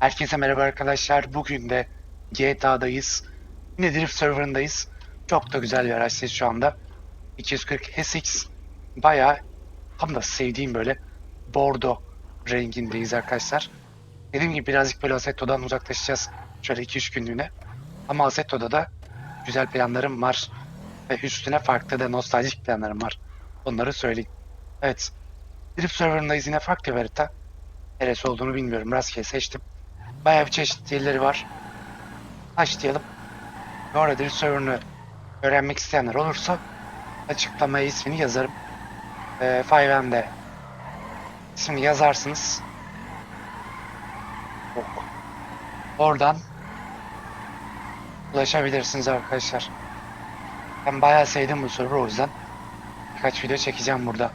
Herkese merhaba arkadaşlar. Bugün de GTA'dayız. Yine Drift serverındayız. Çok da güzel bir araçtayız şu anda. 240 SX. Bayağı tam da sevdiğim böyle bordo rengindeyiz arkadaşlar. Dediğim gibi birazcık böyle Assetto'dan uzaklaşacağız. Şöyle 2-3 günlüğüne. Ama Assetto'da da güzel planlarım var. Ve üstüne farklı da nostaljik planlarım var. Onları söyleyeyim. Evet. Drift serverındayız yine farklı bir harita. Neresi olduğunu bilmiyorum. Rastgele seçtim. Bayağı bir çeşitli yerleri var. Başlayalım. Arada Drift serverını öğrenmek isteyenler olursa açıklamaya ismini yazarım. Ee, 5M'de ismini yazarsınız. Oh. Oradan ulaşabilirsiniz arkadaşlar. Ben bayağı sevdim bu server o yüzden birkaç video çekeceğim burada.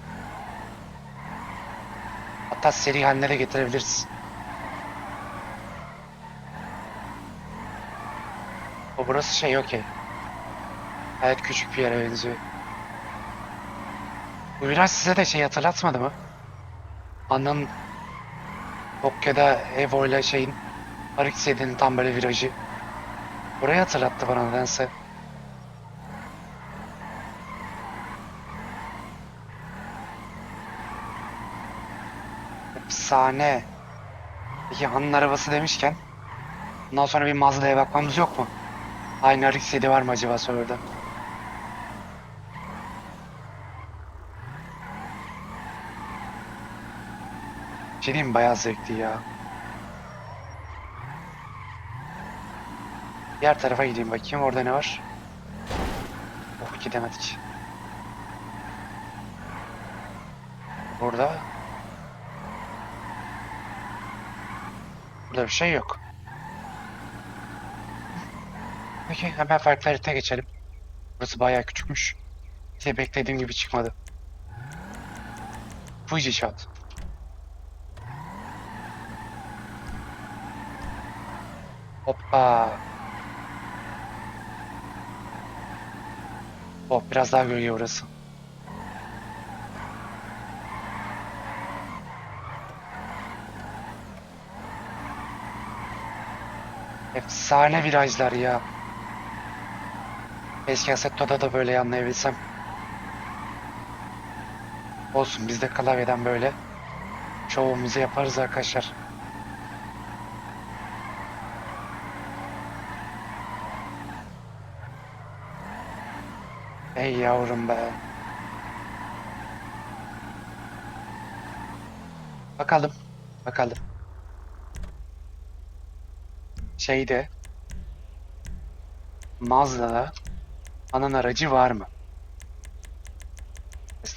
Hatta seri haline getirebiliriz. O burası şey okey. Evet küçük bir yere benziyor. Bu viraj size de şey hatırlatmadı mı? Anın Tokyo'da Evo ile şeyin RX-7'nin tam böyle virajı. Burayı hatırlattı bana nedense. Efsane. Peki Han'ın arabası demişken Bundan sonra bir Mazda'ya bakmamız yok mu? Aynı RX-7 var mı acaba serverda? Şey diyeyim? Bayağı zevkli ya. Diğer tarafa gideyim bakayım. Orada ne var? Oh gidemedik. Burada. Burada bir şey yok. Peki hemen farklı harita geçelim. Burası bayağı küçükmüş. Hiç beklediğim gibi çıkmadı. Fuji shot. Hoppa. Hop biraz daha gölge burası. Efsane virajlar ya. Keşke Assetto'da da böyle anlayabilsem. Olsun biz de klavyeden böyle şovumuzu yaparız arkadaşlar. Ey yavrum be. Bakalım. Bakalım. Şeyde Mazda'da Anan aracı var mı?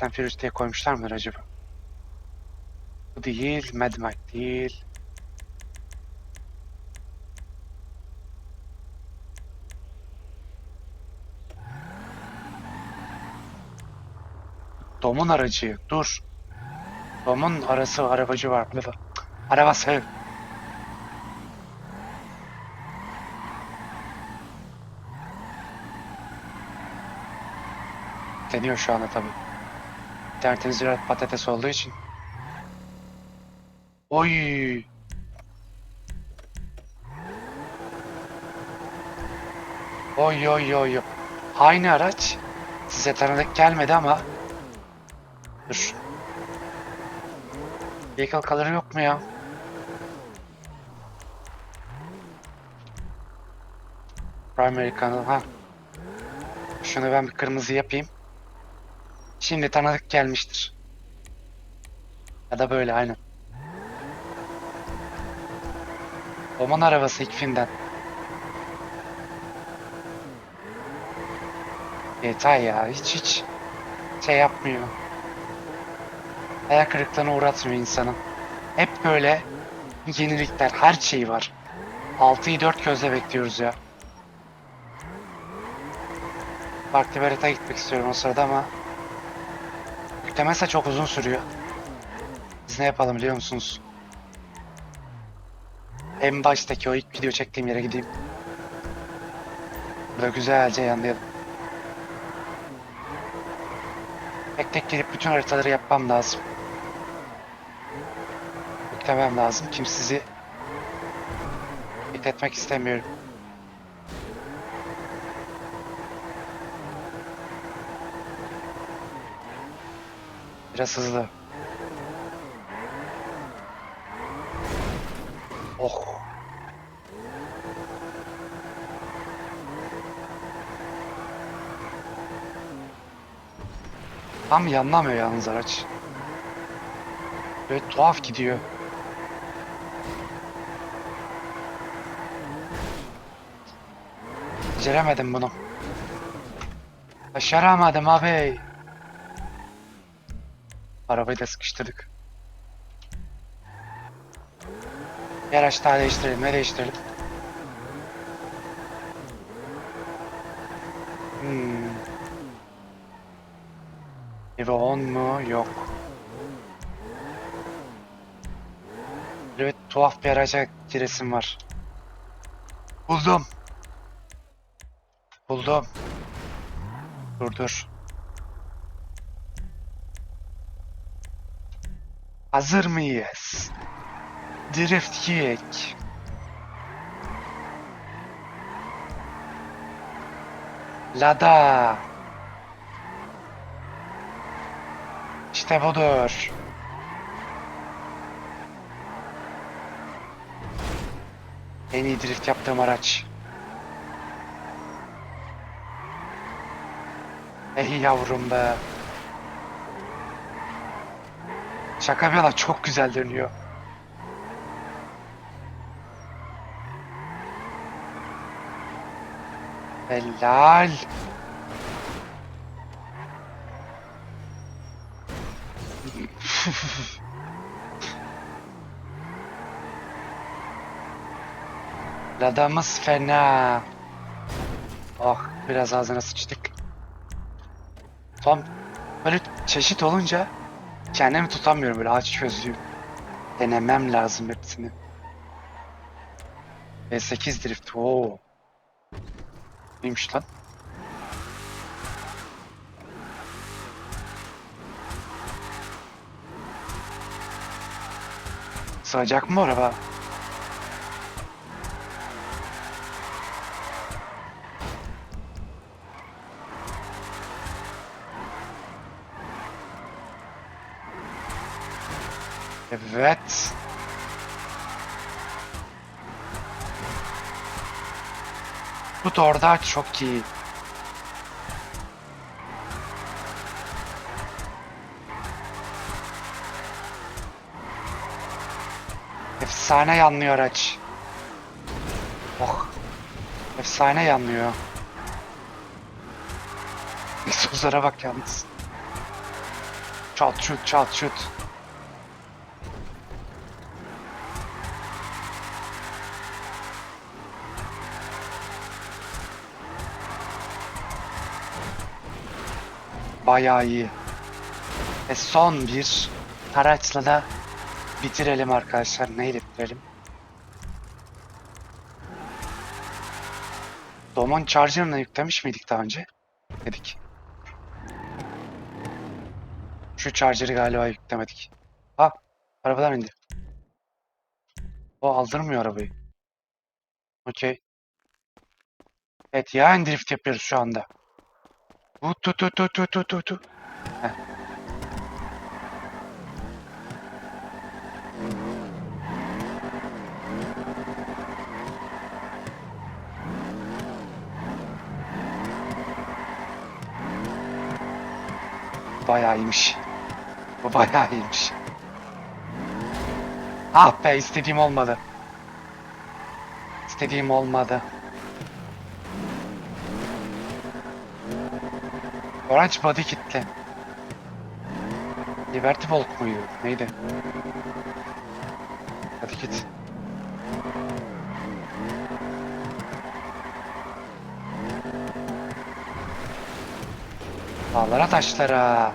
And Furious diye koymuşlar mıdır acaba? Bu değil, Mad Max değil. Dom'un aracı, dur. Dom'un arası, arabacı var. Arabası. Deniyor şu anda tabii. İnternetimiz biraz patates olduğu için. Oy. Oy oy oy. Aynı araç size tanıdık gelmedi ama dur. Vehicle color'ı yok mu ya? Primary color ha. Şunu ben bir kırmızı yapayım. Şimdi tanıdık gelmiştir. Ya da böyle aynen. Oman arabası ilk filmden. Yeter ya hiç hiç şey yapmıyor. Ayak kırıklığına uğratmıyor insanı. Hep böyle yenilikler her şeyi var. 6'yı 4 gözle bekliyoruz ya. Farklı bir gitmek istiyorum o sırada ama Yüklemezse çok uzun sürüyor. Biz ne yapalım biliyor musunuz? En baştaki o ilk video çektiğim yere gideyim. Burada güzelce yanlayalım. Tek tek gelip bütün haritaları yapmam lazım. Yüklemem lazım. Kim sizi Git etmek istemiyorum. Biraz hızlı. Oh. Tam yanlamıyor yalnız araç. Böyle tuhaf gidiyor. Beceremedim bunu. Başaramadım abi. Arabayı da sıkıştırdık. Bir araç daha değiştirelim. Ne değiştirelim? Hmm. Evo 10 mu? Yok. Evet tuhaf bir araca giresim var. Buldum. Buldum. Dur dur. Hazır mıyız? Drift kick. Lada. İşte budur. En iyi drift yaptığım araç. Ey yavrum be. Şaka bir yana çok güzel dönüyor. Helal. Ladamız fena. Oh biraz ağzına sıçtık. Tam böyle çeşit olunca kendimi tutamıyorum böyle aç çözüyorum. Denemem lazım hepsini. V8 drift. Oo. Neymiş lan? Sığacak mı araba? Evet. Da orada çok iyi. Efsane yanlıyor araç. Oh. Efsane yanlıyor. Egzozlara bak yalnız. Çat çut çat çut. Bayağı iyi. Ve son bir araçla da bitirelim arkadaşlar. Neyle bitirelim? Domon Charger'ını yüklemiş miydik daha önce? Dedik. Şu Charger'ı galiba yüklemedik. Ha, arabadan indi. O aldırmıyor arabayı. Okey. Evet, yani drift yapıyoruz şu anda. Bu tu tu tu tu tu tu tu. Heh. Bayağı iyiymiş. Bu bayağı iyiymiş. Ah be istediğim olmadı. İstediğim olmadı. Orange body kitle. Liberty Walk muydu? Neydi? Hadi git. Dağlara taşlara.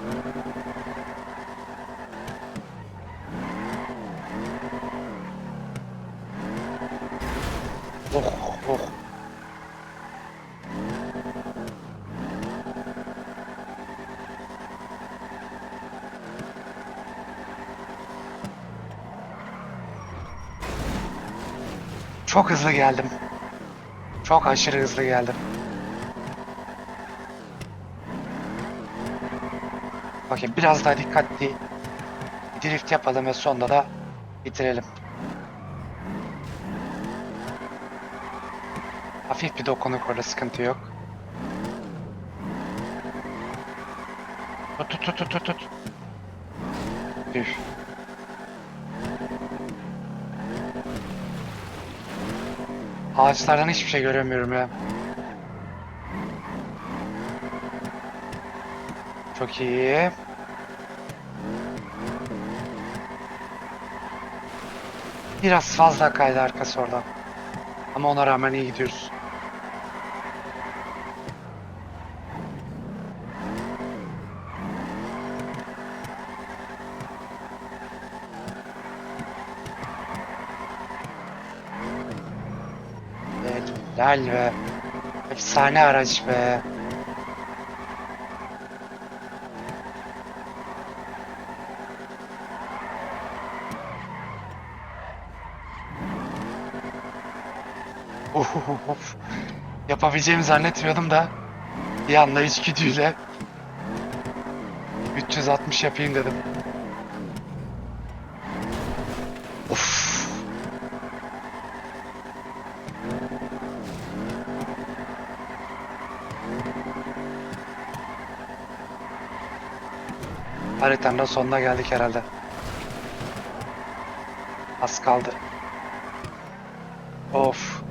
Oh oh. Çok hızlı geldim. Çok aşırı hızlı geldim. Bakayım biraz daha dikkatli drift yapalım ve sonunda da bitirelim. Hafif bir dokunuk orada sıkıntı yok. Tut tut tut tut tut tut. Ağaçlardan hiçbir şey göremiyorum ya. Çok iyi. Biraz fazla kaydı arkası oradan. Ama ona rağmen iyi gidiyoruz. Evet, helal be. Efsane araç be. Of. Yapabileceğimi zannetmiyordum da bir anda içgüdüyle 360 yapayım dedim. Haritanın sonuna geldik herhalde. Az kaldı. Of.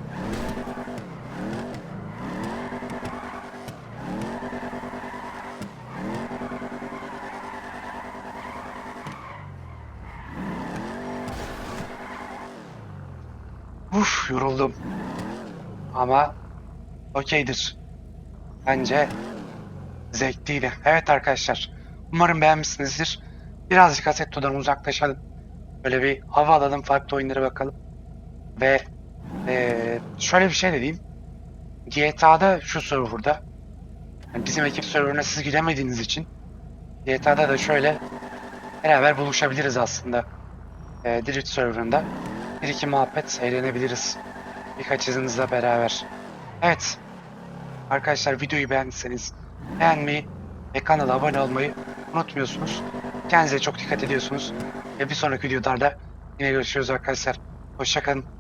Uf yoruldum. Ama okeydir. Bence zevkliydi. Evet arkadaşlar. Umarım beğenmişsinizdir. Birazcık Assetto'dan uzaklaşalım. Böyle bir hava alalım, farklı oyunlara bakalım. Ve eee, şöyle bir şey de diyeyim. GTA'da şu serverda yani bizim ekip serverına siz giremediğiniz için GTA'da da şöyle beraber buluşabiliriz aslında. Eee Drift serverında. Bir iki muhabbet eğlenebiliriz. Birkaç izinizle beraber. Evet. Arkadaşlar videoyu beğendiyseniz beğenmeyi ve kanala abone olmayı unutmuyorsunuz. Kendinize çok dikkat ediyorsunuz. Ve bir sonraki videolarda yine görüşürüz arkadaşlar. Hoşçakalın.